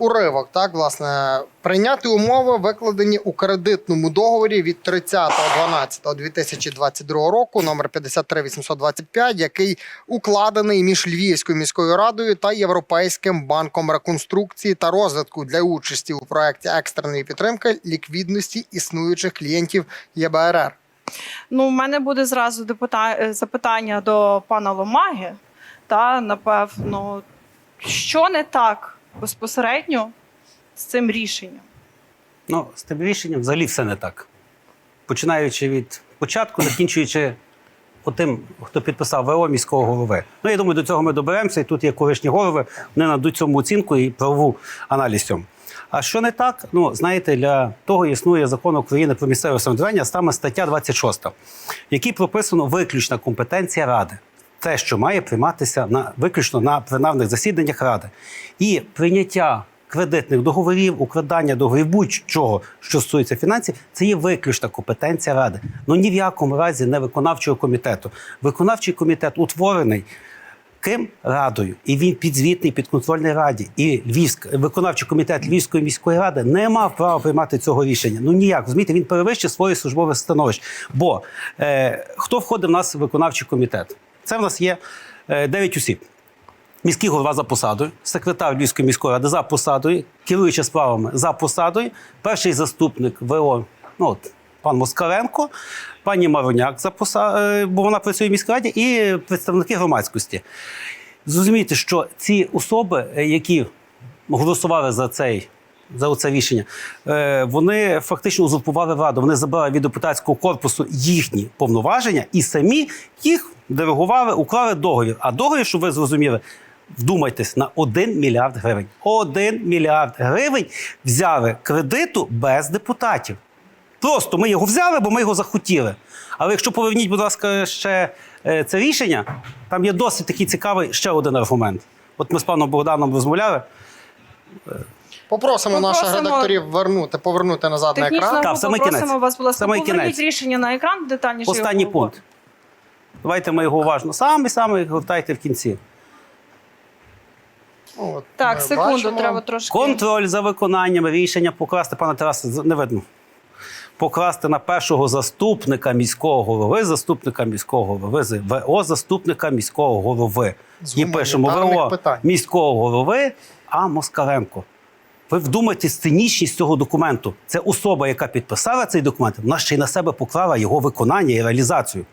Уривок, так, власне, прийняти умови, викладені у кредитному договорі від 30.12.2022 року, номер 53825, який укладений між Львівською міською радою та Європейським банком реконструкції та розвитку для участі у проєкті екстреної підтримки ліквідності існуючих клієнтів ЄБРР. Ну, в мене буде зразу депута... е, запитання до пана Ломаги. Та напевно, що не так безпосередньо з цим рішенням? Ну, з тим рішенням взагалі все не так. Починаючи від початку, закінчуючи отим, хто підписав ВО міського голови. Ну, я думаю, до цього ми доберемося, і тут є колишні голови, вони надуть цьому оцінку і правову аналіз цьому. А що не так? Ну, знаєте, для того існує закон України про місцеве самоврядування, саме стаття 26, в якій прописано виключна компетенція ради. Те, що має прийматися на виключно на пленарних засіданнях ради, і прийняття кредитних договорів, укладання договорів будь-чого, що стосується фінансів, це є виключна компетенція ради. Ну ні в якому разі не виконавчого комітету. Виконавчий комітет утворений. Ким радою, і він підзвітний підконтрольній раді. І Львівська виконавчий комітет Львівської міської ради не мав права приймати цього рішення. Ну ніяк розумієте, він перевищив своє службове становище. Бо е, хто входить в нас в виконавчий комітет? Це в нас є е, 9 осіб. Міський голова за посадою, секретар Львівської міської ради за посадою, керуюча справами за посадою, перший заступник ВО, ну от пан Москаленко, пані Мароняк за посадою, бо вона працює в міській раді, і представники громадськості. Зрозумійте, що ці особи, е, які голосували за цей. За це рішення е, вони фактично узурпували владу. Вони забрали від депутатського корпусу їхні повноваження і самі їх делегували, уклали договір. А договір, щоб ви зрозуміли, вдумайтесь на 1 мільярд гривень. 1 мільярд гривень взяли кредиту без депутатів. Просто ми його взяли, бо ми його захотіли. Але якщо поверніть, будь ласка, ще е, це рішення, там є досить такий цікавий ще один аргумент. От ми з паном Богданом розмовляли. Попросимо, наших Попросимо- редакторів вернути, повернути назад на екран. Так, попросимо кінець. вас, будь ласка, поверніть рішення на екран детальніше. Останній пункт. Давайте ми його уважно самі саме гортайте в кінці. От, Так, ми секунду, бачимо. треба трошки. Контроль за виконанням рішення покласти, пане Тарасе, не видно. Покласти на першого заступника міського голови, заступника міського голови, ВО заступника міського голови. З І пишемо ВО питань. міського голови, а Москаленко. Ви вдумайтесь цинічність цього документу. Це особа, яка підписала цей документ, вона ще й на себе поклала його виконання і реалізацію.